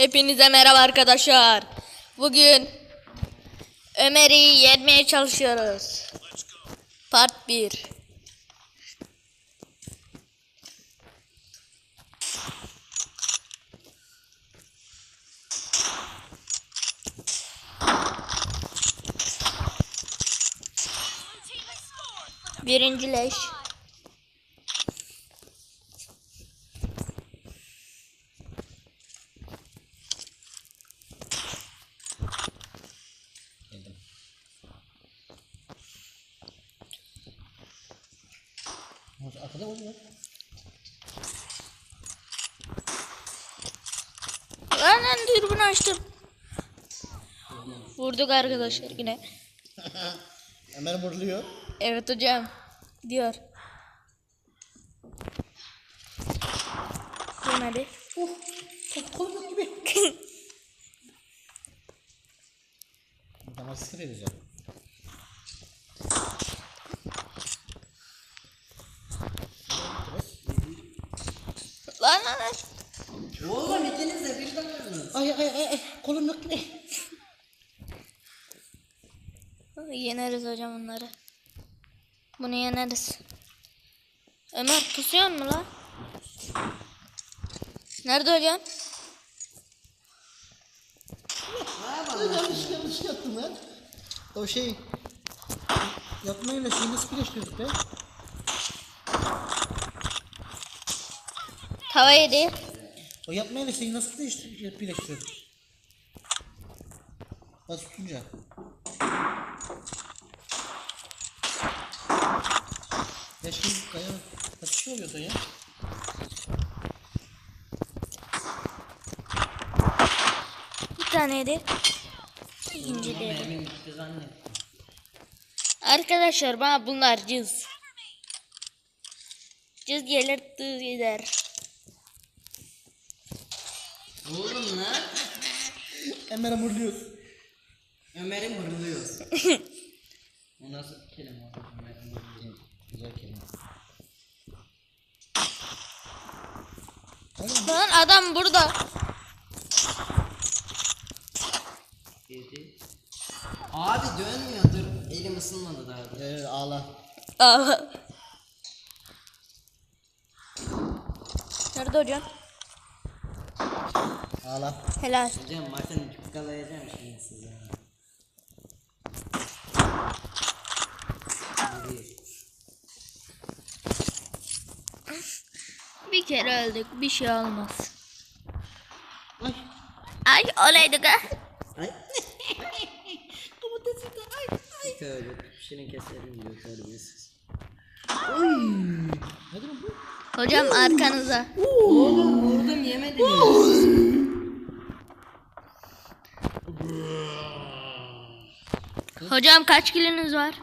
Hepinize merhaba arkadaşlar. Bugün Ömer'i yenmeye çalışıyoruz. Part 1. Birinci arkada oldu lan? Lan lan dürbün açtım. Vurduk arkadaşlar yine. Ömer vuruluyor. Evet hocam. Diyor. Yemedi. Of. Çok kolum gibi. Tamam sıfır edeceğim. Lan lan lan. Oğlum ikiniz de birden verdiniz. Ay ay ay ay kolum yok gibi. Yeneriz hocam bunları. Bunu yeneriz. Ömer pusuyor mu lan? Nerede hocam? yanlış yanlış yaptım lan. O şey yapmayla şeyi nasıl birleştirdik be? Tava yedi. O yapmayla şeyi nasıl birleştirdik? Bas tutunca. Şimdi kaya şey oluyordu ya? Bir tane yedi. İkinci de. Arkadaşlar bana bunlar cız. Cız gelir tız gider. Oğlum lan. Ömer'e vuruluyor. Ömer'i vuruluyoruz. Bu nasıl kelime? Ömer'i vuruluyor. Kelime. Lan adam burada. Girdi. Abi dönmüyor dur. Elim ısınmadı daha. da. Ee, ağla. Aa. Nerede hocam? Ağla. Helal. Hocam bakın cukkalayacağım şimdi size. Bir kere öldük. Bir şey olmaz. Ay. Ay olaydı ha. Ay. Domatesi de ay ay. Tövbe kişinin keserim diyor terbiyesiz. Nedir bu? Hocam arkanıza. Oğlum vurdum yemediniz. Hocam kaç kilonuz var?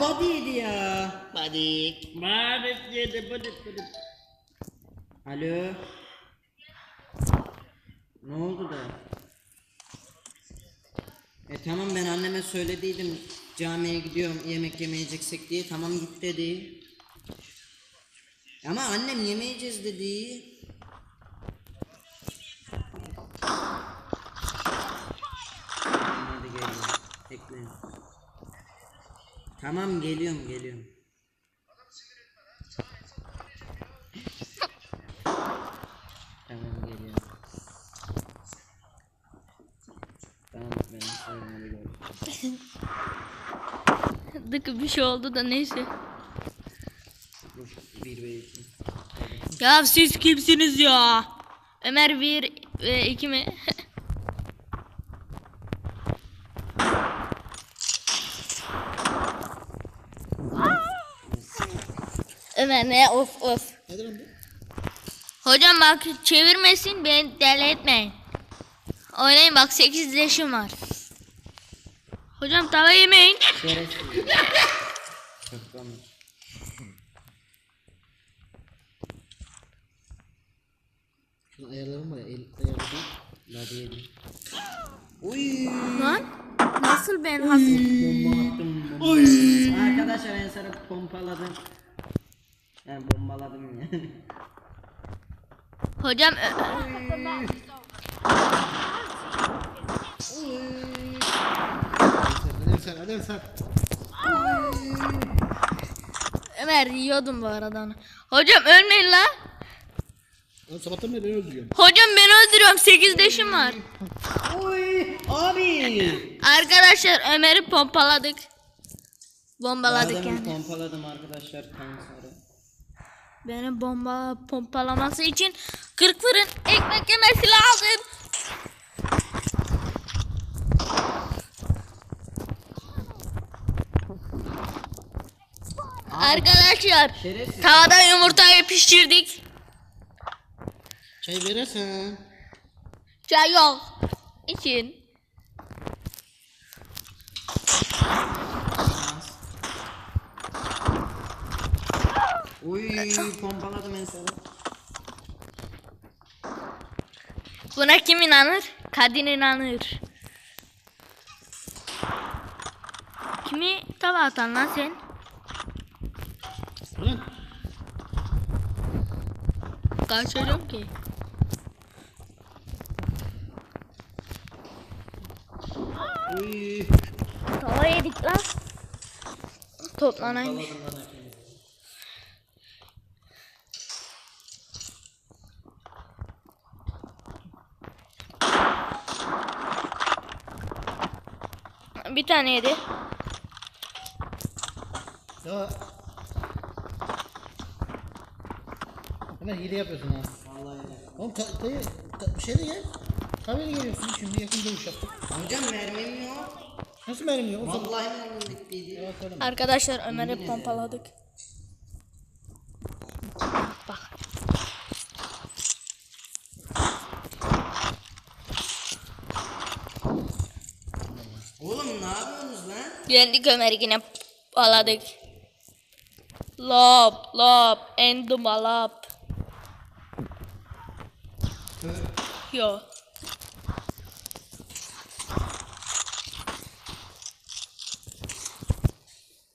Abi ya. Body. Body yedi body body. Alo. Ne oldu da? E tamam ben anneme söylediydim camiye gidiyorum yemek yemeyeceksek diye tamam git dedi. Ama annem yemeyeceğiz dedi. Hadi geliyorum. Bekleyin. Tamam geliyorum geliyorum. tamam geliyorum. Tamam ben sonra görüşürüz. Dık bir şey oldu da neyse. Bir ve iki. Ya siz kimsiniz ya? Ömer bir ve iki mi? Ömer ne of of. Bu? Hocam bak çevirmesin beni deli etmeyin. Oynayın bak 8 leşim var. Hocam tava yemeyin. Ayarlarım var ya. El ayarı değil. Hadi yedim. Uy. Lan nasıl ben hafif? Bomba attım bomba. Arkadaşlar Ensar'ı pompaladım. Yani bombaladım yani. Hocam Ö- Hadi Ensar hadi Ensar. Ömer yiyordum bu arada onu. Hocam ölmeyin la. Lan sabahtan beri beni öldürüyorsun. Hocam beni öldürüyorum 8 leşim var. Oy abi. Arkadaşlar Ömer'i pompaladık. Bombaladık Adamı yani. pompaladım arkadaşlar Ensar'ı. Beni bomba pompalaması için 40 fırın ekmek yemesi lazım. Arkadaşlar Şerefsiz. tavada yumurtayı pişirdik. Çay verirsen. Çay yok. için. Uy pompaladım Ensar'ı. Buna kim inanır? Kadın inanır. Kimi tava atan lan sen? Lan. Kaçırıyorum ki. Uy. Tava yedik lan. Toplanayım. Pompaladım lan hepinizi. Bir tane yedi. Ya. Hemen hile yapıyorsun ha. Vallahi öyle. Oğlum ka dayı bir şey de gel. Kahveye geliyorsun şimdi yakın dövüş yaptık. Hocam mermim yok. Nasıl mermi yok? Vallahi mermim bittiydi. Arkadaşlar Ömer'i pompaladık. Bak. Oğlum ne yapıyorsunuz lan? Yendik Ömer'i yine pompaladık. Lop lop enduma lop. Yo.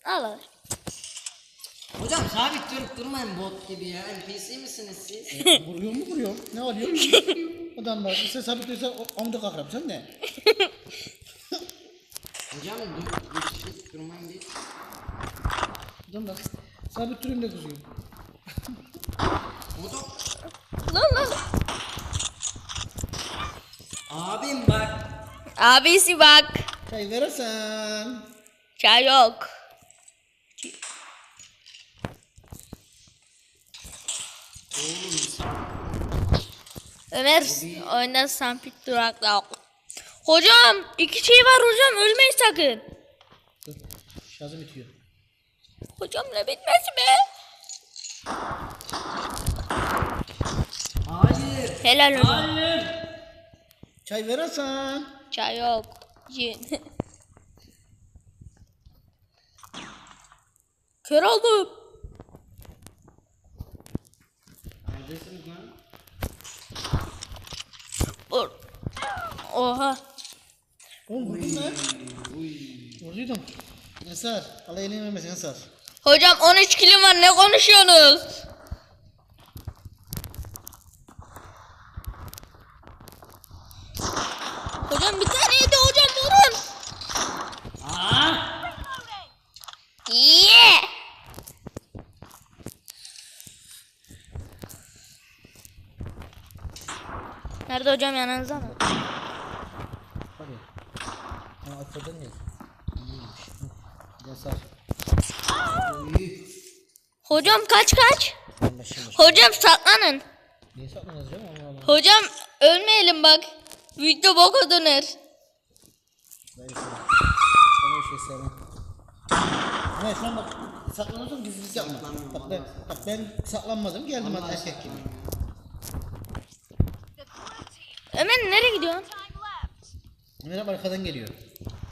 Al al. Hocam sabit durup durmayın bot gibi ya. NPC misiniz siz? Vuruyor mu vuruyor? Ne alıyor? Adam bak sen sabitliyorsan amuda kalkarım sen ne? Hocam dur, hiç durmayın değil. Adam bak sabit durayım da kızıyor. Hocam. Lan lan. Abim bak. Abisi bak. Çay verirsen. Çay yok. Oğlum. Ömer oyunda sampit durakla. Hocam iki şey var hocam ölmeyin sakın. Dur bitiyor. Hocam ne bitmesi be? Hayır. Helal hocam. Hayır. Çay verirsen. Çay yok. Cin. Kör oldum. Neredesiniz lan? Oha. Oğlum vurdun lan. Vurduydum. Ensar. Allah elini vermesin Ensar. Hocam 13 kilo var ne konuşuyorsunuz? Hocam bir tane yedi hocam vurun. Aa! Yeah. Nerede hocam yanınızda mı? Hadi. Ha atladın ya. İyiymiş. Hı. Ensar. Uy. Hocam kaç kaç? Hocam saklanın. Niye saklanacağız canım? Allah Allah. Hocam ölmeyelim bak. Video boka döner. Ben sana. Sana bir şey sevmem. Evet şu an bak saklanıyorsun gizlilik yapma. Bak ben, bak ben saklanmadım geldim hadi erkek gibi. Ömer nereye gidiyorsun? Ömer abi arkadan geliyor.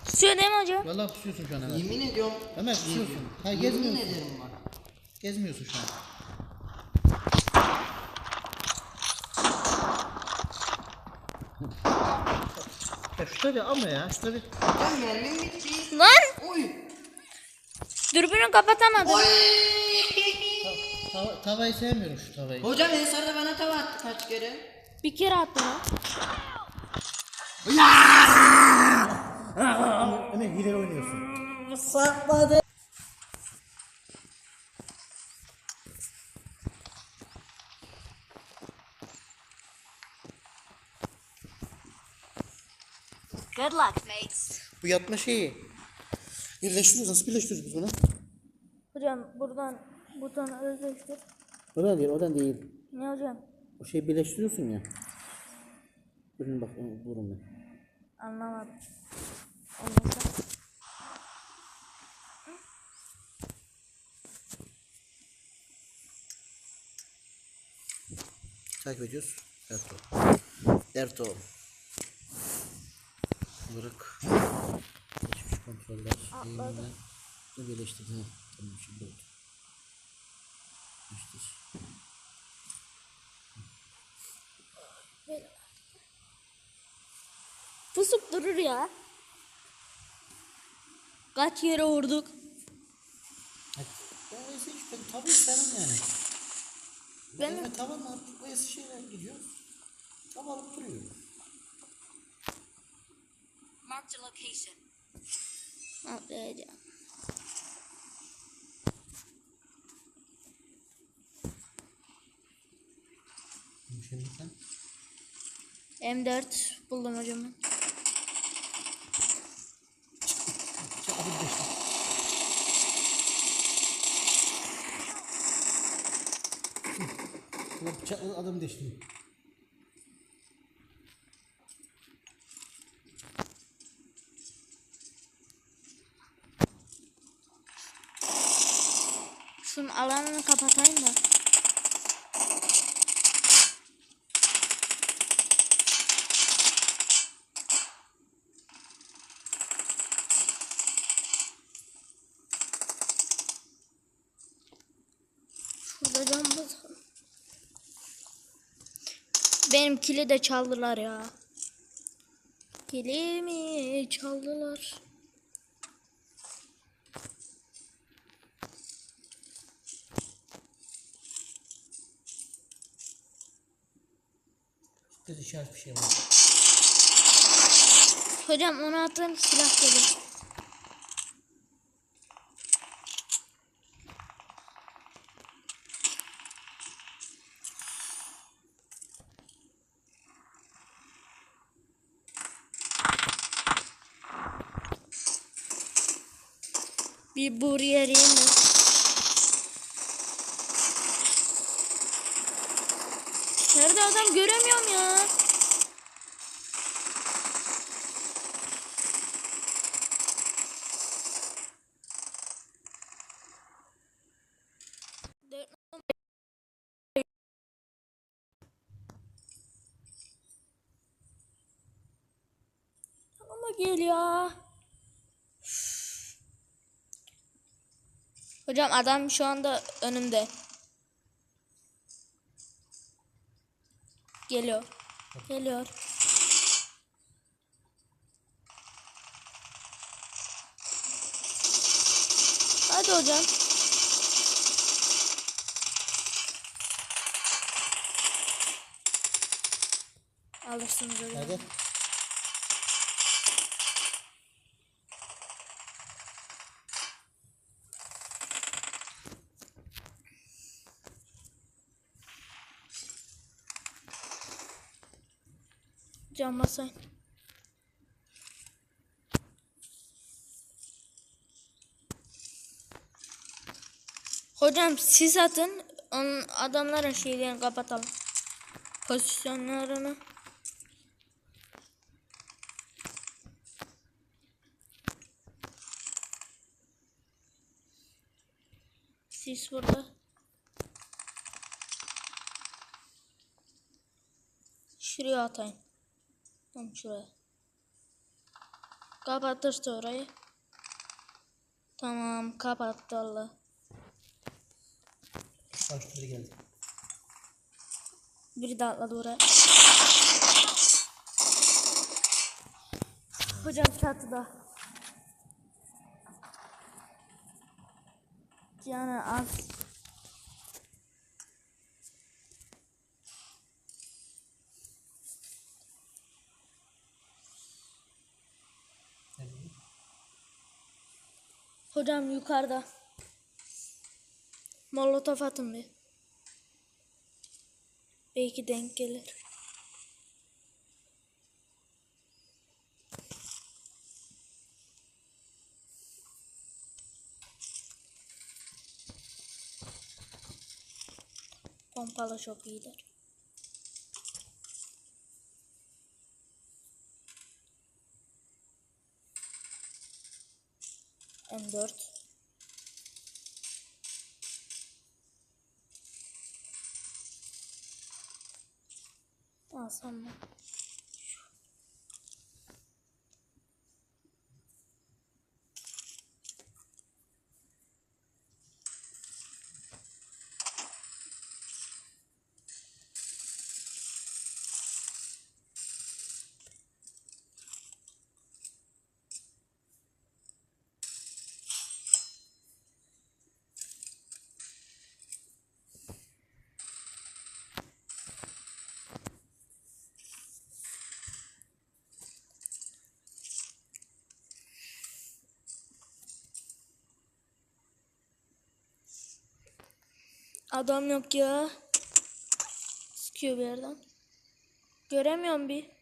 Susuyor değil mi hocam? Vallahi pusuyorsun şu an Ömer. Yemin ediyorum. Ömer pusuyorsun. Ha Yemin gezmiyorsun. ederim bak. Gezmiyorsun şu an. Ya şu tabi ama ya şu tabi. Hocam mermim bitti. Lan Uy. Dürbünü kapatamadım. Ta- ta- tavayı sevmiyorum şu tavayı. Hocam Ensar da bana tava attı kaç kere. Bir kere attı lan. Ömer hile oynuyorsun. Sakladı. Bu yatma şeyi. Birleştiriyoruz. Nasıl birleştiriyoruz biz bunu? Hocam buradan butonu özleştir. Oradan değil, oradan değil. Ne hocam? O şeyi birleştiriyorsun ya. Durun bak, onu vurun ben. Anlamadım. Olmasa. Takip ediyoruz. Ertuğ. Ertuğ. Bırak. Geçmiş kontroller. Yayınlar. Bunu birleştir. Ha, tamam şimdi oldu. Birleştir. Pusup durur ya. Kaç yere vurduk. Ben öyle hiç ben tabii istemem yani. Ben Ben tavan artık öyle şeyler gidiyor. Alıp duruyor. Marked a location. atlayacağım. Şimdi sen M4 buldum hocam bıçak adam değişti. Benim kili de çaldılar ya. Kilimi çaldılar. İşaret bir şey var. Hocam ona attığım silah geliyor. Bir buraya yiyeyim de. Nerede adam göremiyorum ya. Ama gel ya. Hocam adam şu anda önümde. Geliyor. Geliyor. Hadi hocam. Alırsınız hocam. Nerede? Cam basayım. Hocam siz atın. Onun adamların şeylerini kapatalım. Pozisyonlarını. Sis burada. Şuraya atayım. Tam şuraya. Kapatırsa orayı. Tamam kapattı Allah. Başkaları geldi. Biri de atladı oraya. Hocam çatıda. Yani az. Hocam yukarıda. Molotof atın bir. Belki denk gelir. Pompalı çok iyidir. M4 Alsam mı? Adam yok ya. Sıkıyor bir yerden. Göremiyorum bir.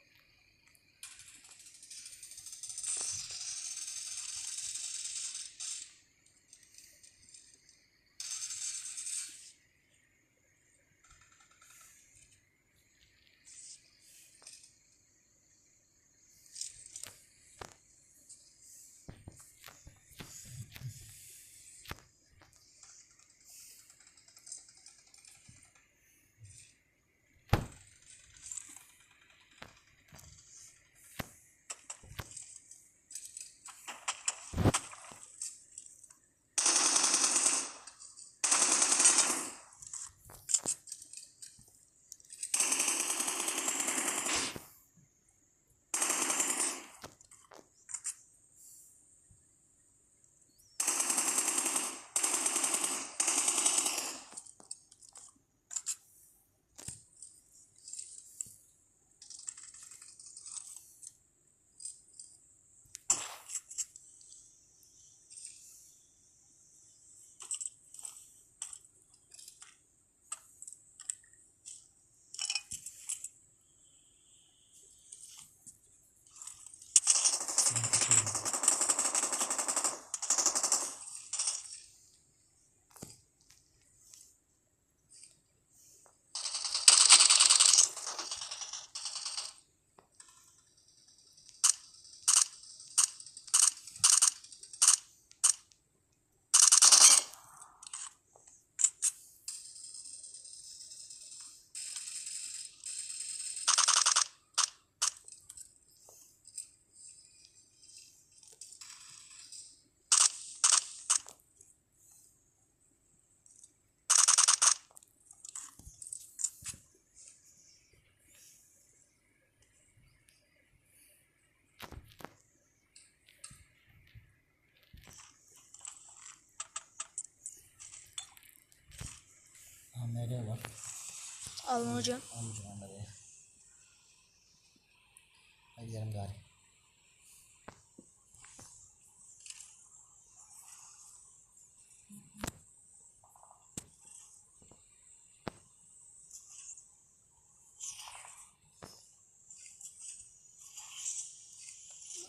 AMR var. Alın hocam. Almayacağım AMR'yi. Hadi gidelim gari.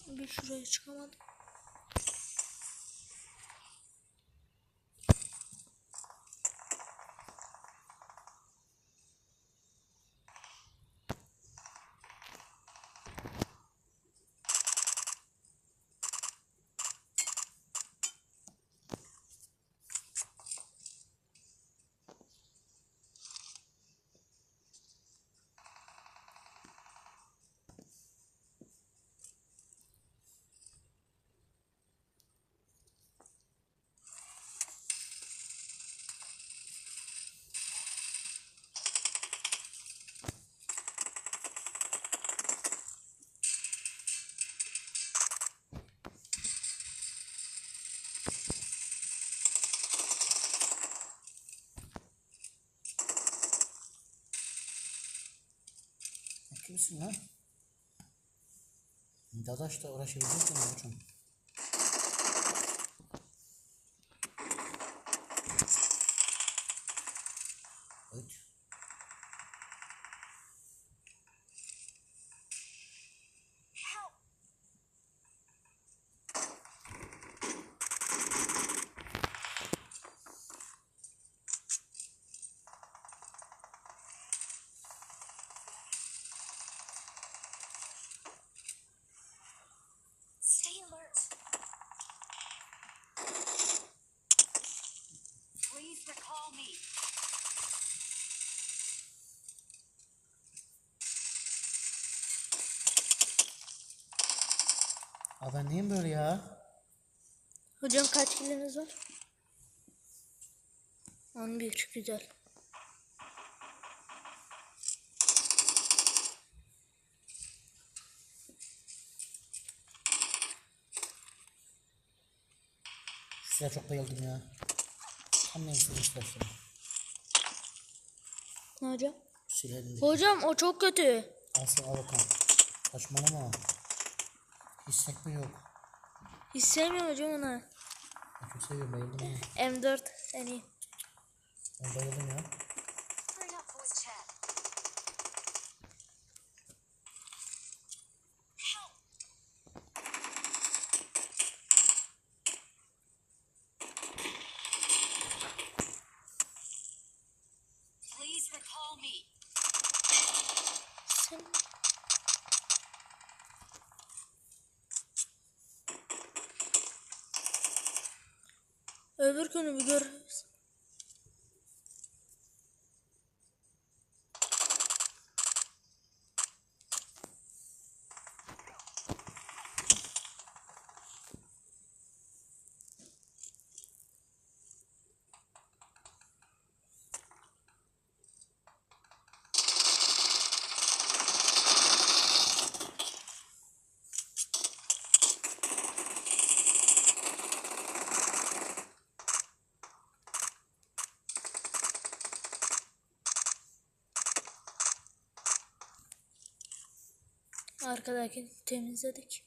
Bir şuraya çıkamadım. Gibisin lan. Dadaş'la uğraşabilecek mi hocam? Aa ben neyim böyle ya? Hocam kaç kiliniz var? 11 güzel. Silah çok bayıldım ya. Tam ne istediğim silah işte. Ne hocam? Şu silah elimde. Hocam o çok kötü. Asıl al bakalım. Saçmalama. Hiç sekme yok. Hiç sevmiyorum hocam. Ben çok seviyorum bayıldım ya. M4 en iyi. Ben bayıldım ya. Öbür günü bir gör. Arkadaki temizledik.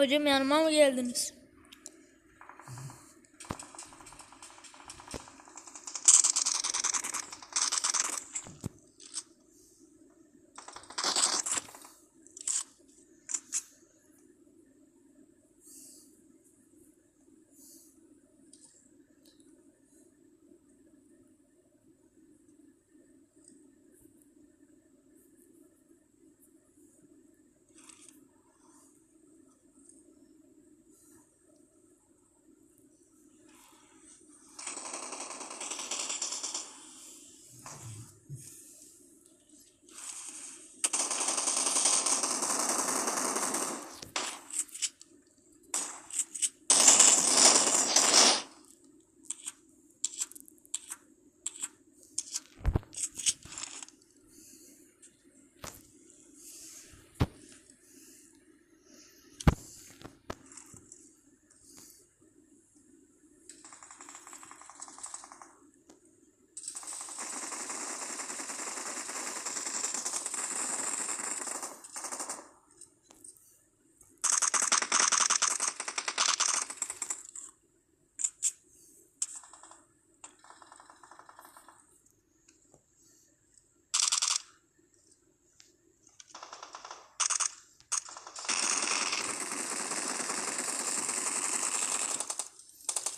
Hocam yanıma mı geldiniz?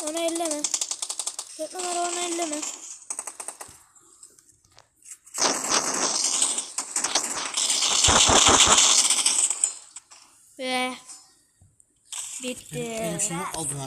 Onu elleme. Numara onu elleme. Ve bitti.